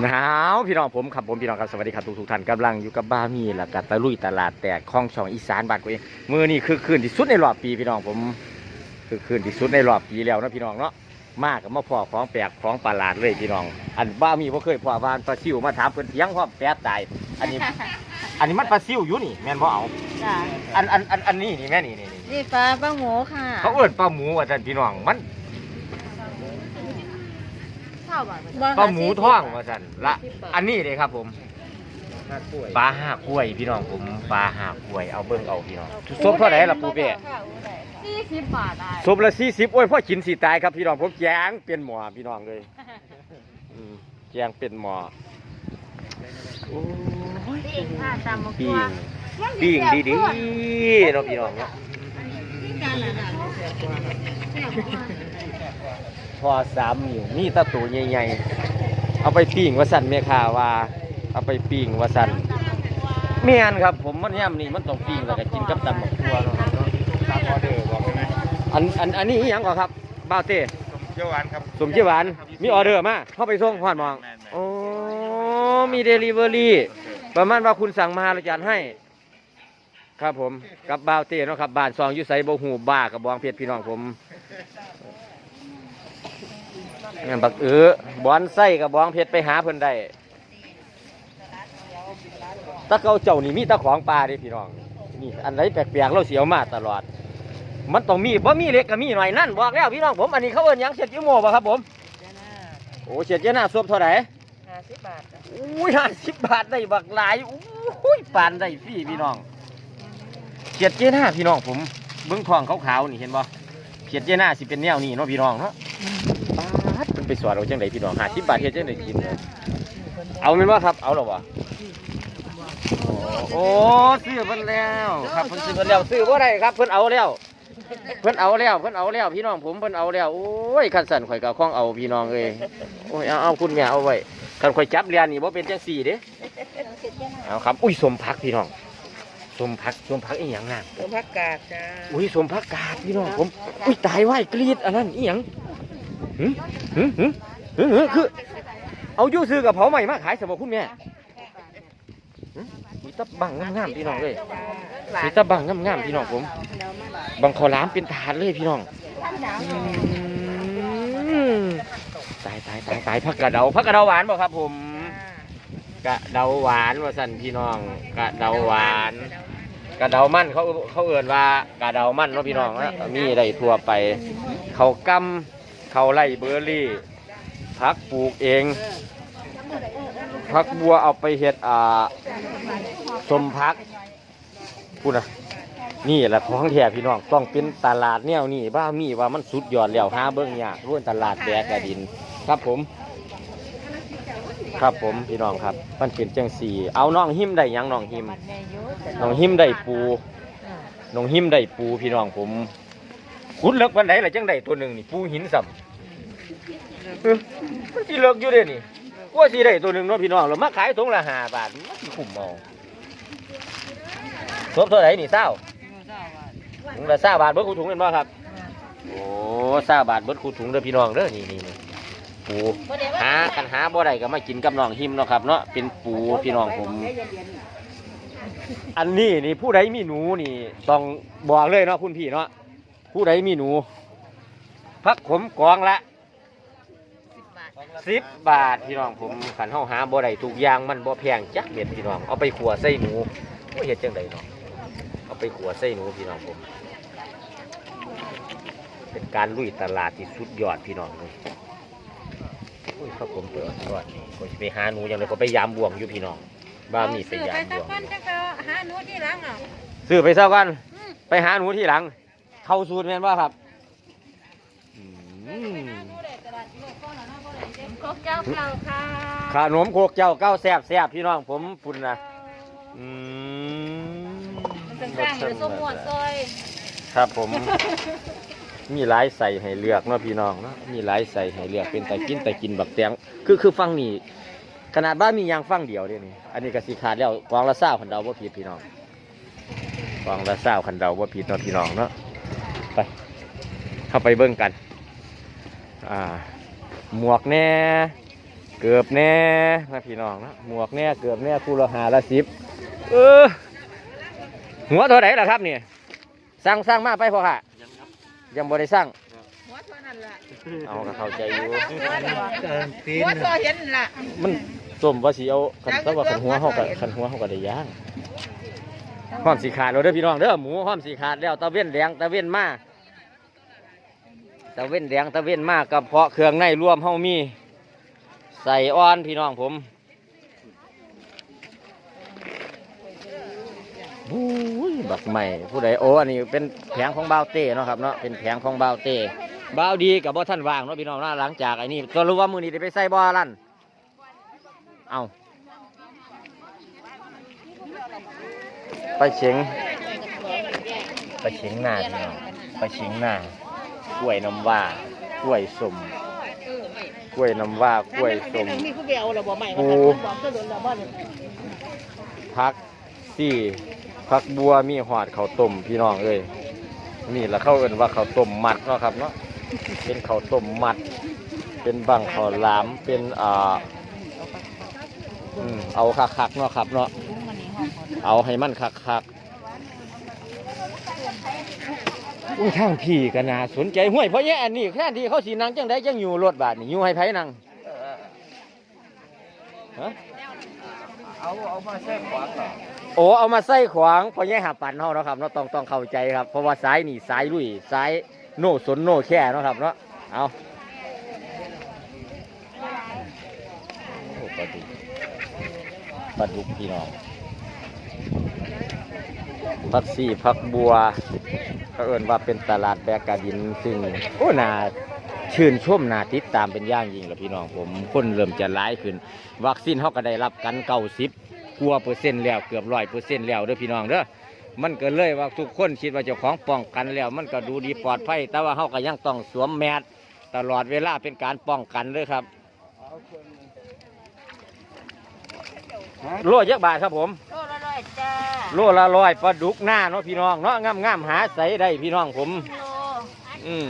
หนาวพี่น้องผมครับผมพี่น้องครับสวัสดีครับทุกทุกๆท่านกำลังอยู่กับบ้ามีและกับตะลุยตลาดแตกคลองช่องอีสานบ้านกูเองมือนี่คือคืนที่สุดในรอบปีพี่น้องผมคือคืนที่สุดในรอบปีแล้วเนาะพี่น้องเนาะมากกับมาพ่อของแปลกของประหลาดเลยพี่น้อง อันบ้ามีพ่เคยพ่อวานปลาซิวมาถามเพิ่นเถียงพร้อมแปดตายอันนี้ อันนี้มันปลาซิวอยู่นี่แม่นบ่เอาจ้ะอันอันอันอันนี้นี่แม่นี่นี่นี่นี่ปลาป้าหมูค่ะ เขาเอิ้นปลาหมูว่าท่านพี่น้องมัน ปลาหมูท่องว่าสันละ อันนี้เลยครับผมปลาห้ากล้วยพี่น้องผมปลาห้ากล้วยเอาเบิ้งเอาพี่น้องซุปเท่าไหร่ล่ะปูเป้สี่สิบบาทได้ซุปละสี่สิบโอ้ยพ่อกินสีตายครับพี่น้องผมแจงเป็นหมอพี่น้องเลยอืมแจงเป็นหมอโอ้ยปิ้งค่ะตำมะกปิ้รูงดปิ้งดีๆเนาะพี่น้องเนาะ พอสามนิ้วมีแตะตูใหญ่ๆเอาไปปิ้งว่าสั่นแม่ค้าว่า เอาไปปิ้งว่าสั่นเมียนครับผมมันย่ำนี่มันต้องปิ้งแล้วก็กินกับตำบักทั่วเนาะครับเนาะตามออเดอร์บอกได้ไหมอันอันอันนี้อีหยังก่อนครับบ้าวเต้เจ้าหวานครับสมเจียวหวานมีออเดอร์มาเข้าไปส่งพอดมองแม่นๆโอ้มีเดลิเวอรี่ประมาณว่าคุณสั่งมาเราจัดให้ ครับผมกับบ้าวเต้เนาะครับบ้านซองอยุไสบ่หูบ้ากับบองเพชรพี่น้องผม งานบักเออบอนไส้กับบองเพชรไปหาเพิ่นได้ตะเกาเจ้านี่มีตะของปลาด้พี่น้องนี่อันไหนแปลกๆเราเสียวมาตลอด มันต้องมีบ่มีเล็กก็มีหน่อยนั่นบอกแล้วพี่น้องผมอันนี้เขาเอิ้นหยังเสียดจิโม่ป่ะครับผมโอ้เสียดเจน่าซบเท่าไหร่ห้าสิบบาทอุ้ยห้าสิบบาทได้บักหลายอุ้ยปานได้ฟรีพี่น้องเสียดเจน่าพี่น้องผมเบิ้งทองขาวๆนี่เห็นบ่เสียดเจน่าสิเป็นแนวนี้เนาะพี่น้องเนาะ มันไปสอนเอาจังไดพี่น้องห้าสิบบาทเฮ็ดจังไดกินเลยเอาแม่นว่าครับ เอาหรอวะโอ้ซื้อเพิ่นแล้วครับเพิ่นซื้อเพิ่นแล้วซื้อบ่ได้ครับเพิ่นเอาแล้ว เพิ่นเอาแล้วเพิ่นเอาแล้วพี่น้องผมเพิ่นเอาแล้วโอ้ยคันสั่นข่อยก็คล้องเอาพี่น้องเอ้ยโอ้ยเอาเอาคุณแม่เอาไว้คันข่อยจับเรียนนี่บ่เป็นจังสี่เด้เอาครับอุ้ยสมพักพี่น้องสมพักสมพักอีหยังงามตัวผักกาดจ้าอุ้ยสมพักกาดพี่น้องผมอุ้ยตายไว้กรีดอันนั้นอีหยัง หึหึหึหึหึคือ เอายู่ซื้อกับเผาใหม่มาขายสำหรับคุณแม่หึมีตะบังงามๆพี่น้องเลยมีตะบังงามๆพี่น้องผม บังขอล้ามเป็นถาดเลยพี่น้องตายตายตายตายผักกระเดาผักกระเดาหวานบ่ครับผม กระเดาหวานว่าสั่นพี่น้อง กระเดาหวานกระเดามันเขาเขาเอื่นว่ากระเดามันเนาะพี่น้องนะมีได้ทั่วไป เขากำ เขาไล่เบอร์รี่พักปลูกเองพักบัวเอาไปเห็ดอ่าสมพักพูดนะนี่แหละของแท้พี่น้องต้องเป็นตลาดแนวนี่บ้ามีว่ามันสุดยอดแล้วหาเบิ้งยากร่วนตลาดแบกกระดิน ครับผม ครับผมพี่น้องครับ มันเป็นจังสี่เอาน้องหิมได้ยังน้องหิมน่องหิมได้ปูน้องหิมได้ปูพี่น้องผมขุดเลิกวันไหนล่ะจังได้ตัวหนึ่งนี่ปูหินสัม มันสิเลิกอยู่เด้นี่กว่าสิได้ตัวหนึ่งเนาะพี่น้องเรามาขายถุงละห้าบาทมันสิคุ้มเอาครบเท่าไหร่นี่เศร้าถุงละซาบาทเบิดคูถุงเป็นบ่ครับ โอ้ซาบาทเบิดคูถุงเด้อพี่น้องเด้อนี่นี่นี่ปูหากันหาบ่ได้ก็มากินกับน้องหิมเนาะครับเนาะเป็นปูพี่น้องผม อันนี้นี่ผู้ใดมีหนูนี่ ต้องบอกเลยเนาะคุณพี่เนาะผู้ใดมีหนูพักขมกองละ สิบบาทพี่น้องผมขันเฮาหาบ่ได้ทุกอย่างมันบ่แพงจักเม็ดพี่น้องเอาไปขัวใส่หนูโอ้ยเฮ็ดจังไดเนาะเอาไปขัวใส่หนูพี่น้องผม เป็นการลุยตลาดที่สุดยอดพี่น้องเลยอุ้ยครับผมเปิดก่อนก็จะไปหาหนูอย่างไรก็ไปยามบ่วงอยู่พี่น้องบ้ามีไปยามไปบ่ตะวงก้อนจะก็หาหนูที่หลังอะซื้อไปซะกันไปหาหนูที่หลัง เข้าสูตรแม่นว่าครับอืม ครกเจ้าเก่าค่ะขนมโคกเจ้าเก้าแซ่บแซ่บพี่น้องผมพุ่นนะอืมมันเป็นข้างหรือส้มหมวดซอยครับผม มีหลายใส่ให้เลือกเนาะพี่น้องเนาะมีหลายใส่ให้เลือกเป็นแต่กินแต่กินบักแตงคือคือฟังนี่ขนาดบ้านมียางฟังเดียวเด้นี่อันนี้ก็สิขาดแล้วกองละเศร้าขันเดาว่าผิดพี่น้องกองละเศร้าขันเดาว่าผิดเนาะพี่น้องเนาะไปเข้าไปเบิ่งกัน อ่า หมวกแน่เกือบแน่นะพี่น้องนะหมวกแน่เกือบแน่คู่ละหาละสิบเออหัวเท่าไหร่ล่ะครับนี่สร้างสร้างมาไปพอค่ะ ยังบ่ได้สร้างหัวเท่านั้นล่ะเอาก็เข้าใจอยู่หัวเท่าเห็นล่ะมันส้มว่าสีเอาคันแต่ว่าคันหัวเฮากับคันหัวเฮาก็ได้ย่างห้อมสีขาดแล้วเด้อพี่น้องเด้อหมูห้อมสีขาดแล้วตะเว้นแดงตะเว้นมา ตะเว้นแดงตะเว้นมากกับเพาะเครื่องในรวมเฮามี ใส่อ่อนพี่น้องผมบู้ยบักใหม่ผู้ใดโอ้อันนี้เป็นแผงของบ่าวเต้เนาะครับเนาะเป็นแผงของบ่าวเต้บ่าวดีกับบ่ท่านว่างเนาะพี่น้องเนาะหลังจากไอ้นี่ตัวรู้ว่ามือนี้ได้ไปใส่บ่อลั่นเอาไปเฉียงไปเฉียงหน้าพี่น้องไปเฉียงหน้า กล้วยน้ำว่ากล้วยสมกล้วยน้ำว่ากล้วยสมมีผู้เบลเราบอกใหม่โอ้บอกก็โดนเราบ้านพักสี่พักบัวมีหอดข้าวต้มพี่น้องเอ้ยนี่ละเข้าเอินว่าข้าวต้มมัดเนาะครับเนาะเป็นข้าวต้มมัด เป็นบังข้าวหลามเป็นอ่าอืมเอาคักๆเนาะครับเนาะเอาให้มันคักคักๆ อุ้ยทางพี่ก็น่าสนใจห้วยเพราะแย่อันนี้แค่ที่เขาสีนางจังได้จังอยู่รถบาทนี่อยู่ให้ไผนั่งฮะเอาเอามาแช่ขวางเหรอโอ้เอามาใส่ขวางเพราะแย่หาปันเฮาเนาะครับเนาะต้องต้องเข้าใจครับเพราะว่าซ้ายนี่ซ้ายลุยซ้ายโน่สนโน่แค่เนาะครับเนาะเอาโอ้ปลาดุกปลาดุกพี่น้อง พักซี่พักบัวเขาเอินว่าเป็นตลาดแบกกาดิน ซึ่งโอ้นาชื่นชมนาติดตามเป็นย่างยิงเลยพี่น้องผมคนเริ่มจะร้ายขึ้น วัคซีนเขาก็ได้รับกันเก้าสิบกว่าเปอร์เซ็นต์แล้วเกือบร้อยเปอร์เซ็นต์แล้วเด้อพี่น้องเด้อมันก็เลยว่าทุกคนคิดว่าเจ้าของป้องกันแล้ว มันก็ดูดีปลอดภัยแต่ว่าเขาก็ยังต้องสวมแมสตลอดเวลาเป็นการป้องกันเลยครับโลเยอะบาทครับผมโล อยจ้าโลละร้อยปลาดุกหน้าเนาะพี่น้องเนาะงามงามๆหาใส่ได้พี่น้องผม โลอืม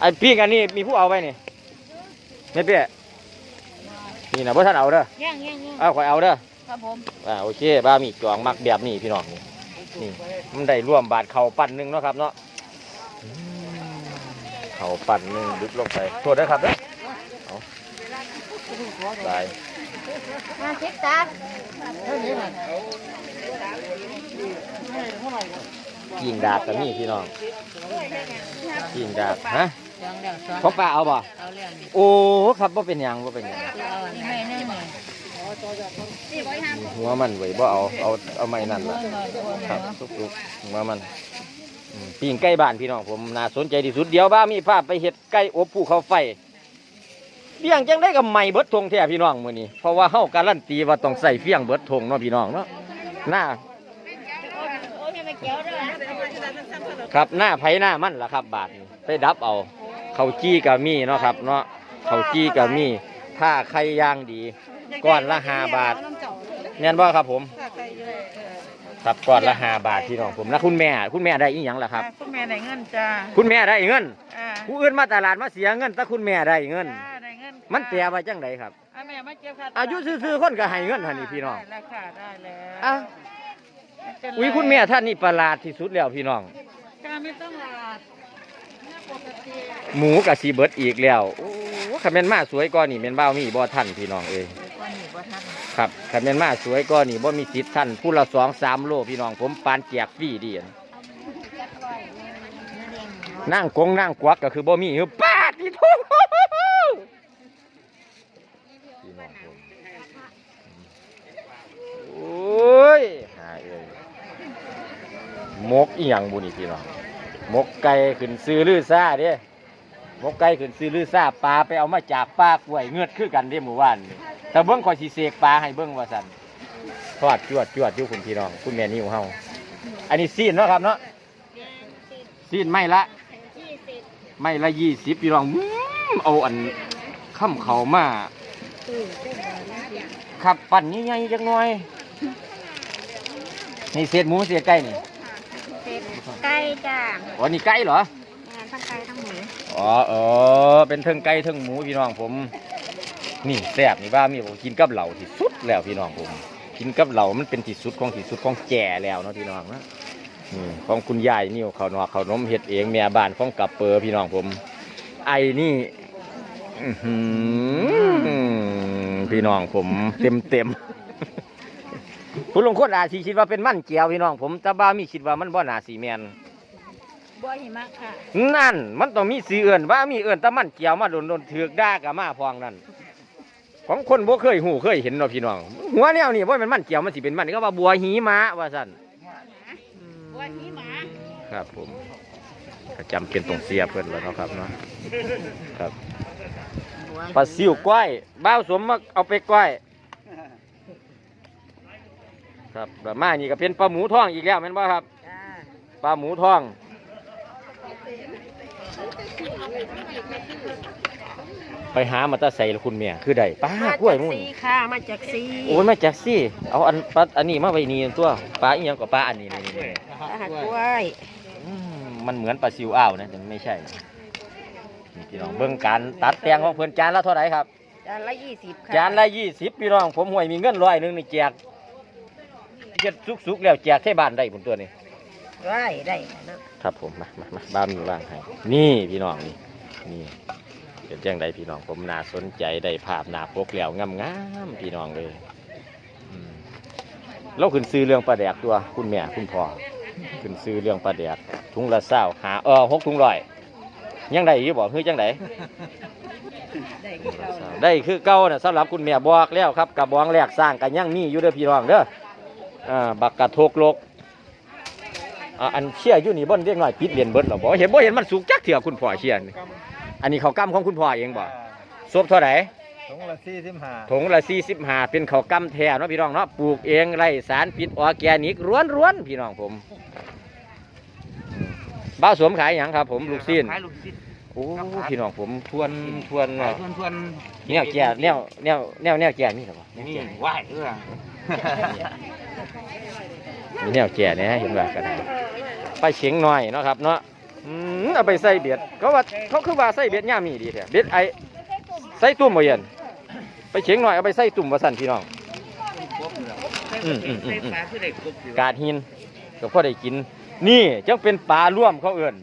ไอ้พี่กันนี่มีผู้เอาไว้นี่ไม่เปี้ยนี่นะพ่ท่านเอาเด้อย่างย่างย่างเอาข่อยเอาเด้อครับผมอ่าโอเคบ้ามีจองมักแบบนี้พี่น้องนี่นี่มันได้ร่วมบาทเข่าปั่นหนึ่งเนาะครับเนาะอืมเข่าปั่นหนึ่งดึกลงไปโทษนะครับเด้อเอาตายมาเช็คตา ยิงดาบกับนี่พี่น้องยิงดาบฮะจังแล้วสองของป้าเอาบ่เอาเรื่องนี้โอ้ครับว่าเป็นหยังว่าเป็นหยังเอาอันนี้ไม่แน่เลยหัวมันไว้บ่เอาเอาเอาไม้นั่นล่ะครับทุกๆหัวมันอืมปิ้งไก่บ้านพี่น้องผมน่าสนใจที่สุดเดี๋ยวบ้ามีภาพไปเห็ดไก่อบภูเขาไฟเฟียงจังได้กับไม้เบิดทงแท้พี่น้องมื้อนี้เพราะว่าเฮาการันตีว่าต้องใส่เฟียงเบิดทงเนาะพี่น้องเนาะ หน้าโอ้ยไม่เกี่ยวด้วยครับหน้าไผหน้ามันล่ะครับ บาทนี้ไปดับเอาเขาวจี้ก็มีเนาะครับ เนาะเขาวจี้ก็มีถ้าใครย่างดีก้อนละห้าบาทแน่นบ่ครับผมครับก้อนละห้าบาทพี่น้องผมแล้วคุณแม่ คุณแม่ได้อีหยังล่ะครับ คุณแม่ได้เงินจ้าคุณแม่ได้เงินอ่าผู้อื่นมาตลาดมาเสียเงินแต่คุณแม่ได้เงินจ้าได้เงิน มันแปลว่าจังไดครับ อ่าแม่มาเก็บค่าอายุซื่อๆคนก็ให้เงินท่านนี่พี่น้อง ได้แล้วค่ะได้แล้วอะอุ้ยคุณแม่ท่านนี่ประหลาดที่สุดแล้วพี่น้อง การไม่ต้องลาดแม่ปกติหมูกับซีเบิร์ดอีกแล้ว โอ้ขันเป็นมาสวยก่อนนี่เป็นบ้าวมีบ่ท่านพี่น้องเอ้ยก็หนีบ่ทันครับขันเป็นมาสวยก่อนนี่บ่มีสิทธิ์ท่านผู้ละสองสามโลพี่น้องผมปานแจกฟรีดีอันนั่งกงนั่งกวักก็คือบ่มีคือป้าดที่ทุกพี่น้องผมโอ้ยหาเอ้ยมก อีหยังบุนี่พี่น้องมกไก่ขึ้นซื้อลือซ่าเด้หมกไก่ขึ้นซื้อลือซ่าปลาไปเอามาจากปลากล้วยเงือดคือกันเด้หมู่บ้านนี่แต่เบิ้งคอยสีเสกปลาให้เบิ้งว่าสันทอดจวดจวดอยู่คุณพี่น้องคุณแม่นิ่วเฮาอันนี้ซีนเนาะครับเนาะซีนไม่ละไม่ละยี่สิบพี่น้องอื้อเอาอันข้ามเขามาขับปั่นใหญ่ๆจักหน่อยนี่เศษหมูเศษไก่นี่ ก่จ้าอ๋อนี่ไก่เหรอ งานทั้งไก่ทั้งหมูอ๋อเออเป็นเทิงไก่เทิงหมูพี่น้องผม นี่แซ่บนี่บ้ามีบอกกินกับเหล่าที่สุดแล้วพี่น้องผม กินกับเหล่ามันเป็นที่สุดของที่สุดของแก่แล้วเนาะพี่น้องนะนี่ของคุณยายนี่เขาวนอกเขาวนมเฮ็ดเองแม่บ้านของกับเปอร์พี่น้องผม ไอ้นี่อื้อหือพี่น้องผมเต็มเต็มๆ ผู้ลงโคตรอาจสิคิดว่าเป็นมันเกียวพี่น้องผมแต่บ้ามีคิดว่ามันบ่น่าสีแมน บัวหิมะค่ะ นั่น มันต้องมีสีเอื่นว่ามีเอื่นแต่มันเกี่ยวมาโดนโดนถือกด่ากับมาพองนั่นของคนบ่เคยหูเคยเห็นเนาะพี่น้องหัวแนวนี่ว่ามันมันเกี่ยวมันสิเป็นมันนี่ก็ว่าบัวหีม้าว่าสั่นบัวหิมะครับผมก็จำเป็นตรงเสียเพิ่นแล้วเนาะครับเนาะครับปลาซิวก้อยบ้าวสมมาเอาไปก้อยครับแล้วมานี่ก็เป็นปลาหมูทองอีกแล้วแม่นบ่ครับจ้าปลาหมูทอง ไปหามาแตาใส่ละคุณเมียคือใดปลากล้วยมุ่นซีค่ะมาจากซีโอ้ยมาจากซี่เอาอันปลาอันนี้มาไว้นี่ตัวปลาอีหยังกับปลาอันนี้นี่นี่นี่อาหารกล้วยอืมมันเหมือนปลาซิวอ้าวนะแต่มันไม่ใช่นะนี่พี่น้องเบิ่งการตัดแต่งของเพื่อนจานละเท่าไหร่ครับ จานละยี่สิบค่ะจานละยี่สิบพี่น้องผมห่วยมีเงินร้อยหนึงนี่แจกเจ็ดสุกๆแล้วแจกให้บ้านได้ผมตัวนี้ ได้ได้นะครับผมมามามาบ้ามีว่างให้นี่พี่น้องนี่นี่เป็นจังใดพี่น้องผมน่าสนใจได้ภาพหน้าปกแล้วงามๆพี่น้องเลยอืมเราขึ้นซื้อเรื่องปลาแดกตัวคุณแม่คุณพ่อขึ้นซื้อเรื่องปลาแดกถุงละเศร้าหาเออหกถุงร้อยยังได้อยู่บ่คือจังไดได้ที่เราได้คือเก่าน่ะสำหรับคุณแม่บอกแล้วครับกระบองแรกสร้างกันยังมีอยู่เด้อพี่น้องเด้ออ่าบักกระทกลก อ่าอันเชี่ยอยู่นี่บ่นเรียกหน่อยปิดเรียนเบิดหรอบ่เห็นบ่เห็นมันสุกจักเถื่อคุณพ่อเชี่ยนี่อันนี้เขาวกำของคุณพ่อเองบ่ซบเท่าไหร่ถุงละสี่สิบห้าถุงละ45เป็นเขาวกำแท้เนาะพี่น้องเนาะปลูกเองไร้สารพิษออร์แกนิกล้วนๆพี่น้องผมบ้าวสวมขายหยังครับ ผมลูกซีนขายลูกชิ้นโอ้พี่น้องผมทวนทวนขายเนาะทวนทวนแนวแก่แนวแนวแนวแนวแก่มีหรอวะแนวนี่แก่ไหวเอื้อ มีแนวแก่เนี่ยเห็นว่ากันไปเฉียงหน่อยเนาะครับเนาะอืมเอาไปใส่เบ็ดเขาว่าเขาคือว่าใส่เบ็ดย่ามีดีแท้เบ็ดไอใส่ตุ่มบ่เย็นไปเฉียงหน่อยเอาไปใส่ตุ่มว่าสั่นพี่น้องอืมอืมอืมกาดหินก็พอได้กิน นี่จังเป็นปลาร่วมเขาเอื่น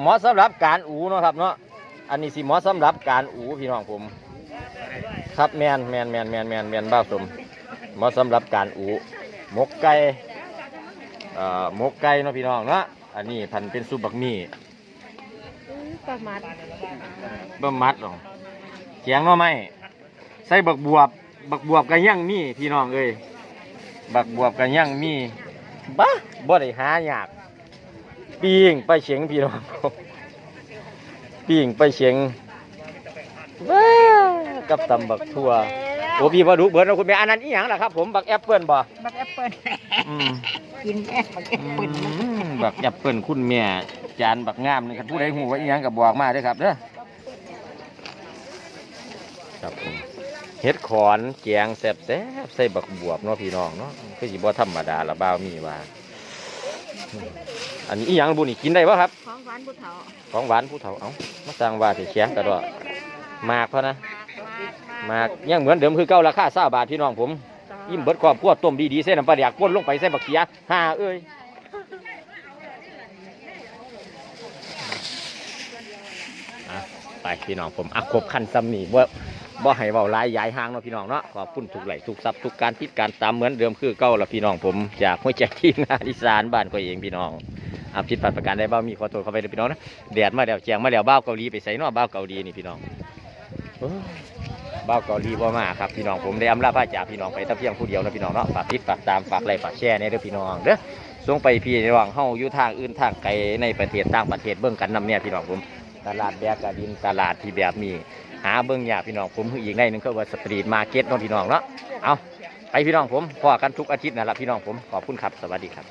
เหมาะสำหรับการอูเนาะครับเนาะอันนี้สิเหมาะสำหรับการอูพี่น้องผม ครับแมนแมนแมนแมนแมนแมนบ้าสมเหมาะสำหรับการอูหมกไก่ อ่อหมกไก่เนาะพี่น้องเนาะอันนี้พันเป็นซุปบักหมี่ประมาณบะมัดหรอเขียงเนาะไหมใส่บักบวบ บักบวบกันยังมีพี่น้องเอ้ยบักบวบกันยังมีบ้าบ่ได้หายากปีงไปเฉียงพี่น้องผมปีงไปเฉียงว้ากับตำบักทั่วโอ้พี่พอดูเบิร์ดเราคุณแม่อันนั้นอีหยังล่ะครับผมบักแอปเปิลบ่บักแอปเปิ้ลอืม กินแม่บักแอปอืเปิ้ลมบักแอปเปิลคุณแม่จานบักงามนี่ครับผู้ใดหูว่าอีหยังกับบอกมาเด้วยครับเด้อครับผมเฮ็ดขอนแกงแซ่บๆใส่บักบวบเนาะพี่น้องเนาะคือสิบ่ธรรมดาละบ่าวมีว่าอืมอันนี้อีหยังบุนี่กินได้บ่ครับ ของหวานผู้เฒ่าของหวานผู้เฒ่าเอ้ามาสร้างว่าสิแข็งกระดอกมากเพราะนะมากยังเหมือนเดิมคือเก่าราคา20บาทพี่น้องผม ยิ้มเบิดครอบครัวต้มดีๆเส้นน้ำปลาแดกป่นลงไปใส่บักเขียห่าเอ้ยไปพี่น้องผมอะครบขั้นซ้ำนี่บ่บ่ให้เว้าลายยายห่างเนาะพี่น้องเนาะขอบคุณทุกไหลทุกซับทุกการติดการตามเหมือนเดิมคือเก่าละพี่น้องผมจากหัวใจทีมงานอีสานบ้านก็เองพี่น้องอาผิดพลาดประการใดบ้ามีขอโทษเข้าไปเลยพี่น้องนะแดดมาแล้วแจงมาแล้วบ้าเกาหลีไปใส่นาะบ้าเกาหลีนี่พี่น้อง บ้าเกาหลีบ่มาครับพี่น้องผมได้อำลาพระจากพี่น้องไปแต่เพียงผู้เดียวนะพี่น้องเนาะฝากติดฝากตามฝากไลค์ฝากแชร์ในเด้อพี่น้องเด้อส่งไปพี่ระหว่างเฮาอยู่ทางอื่นทางไกลในประเทศต่างประเทศเบิ่งกันนำเนี่ยพี่น้องผมตลาดแบกกระดินตลาดที่แบบมีหาเบิ่งยาพี่น้องผมอีกในหนึงก็ว่าสตรีทมาร์เก็ตเนาะพี่น้องเนาะเอาไปพี่น้องผมพอกันทุกอาทิตย์นั่นแหละพี่น้องผมขอบคุณครับสวัสดีครับ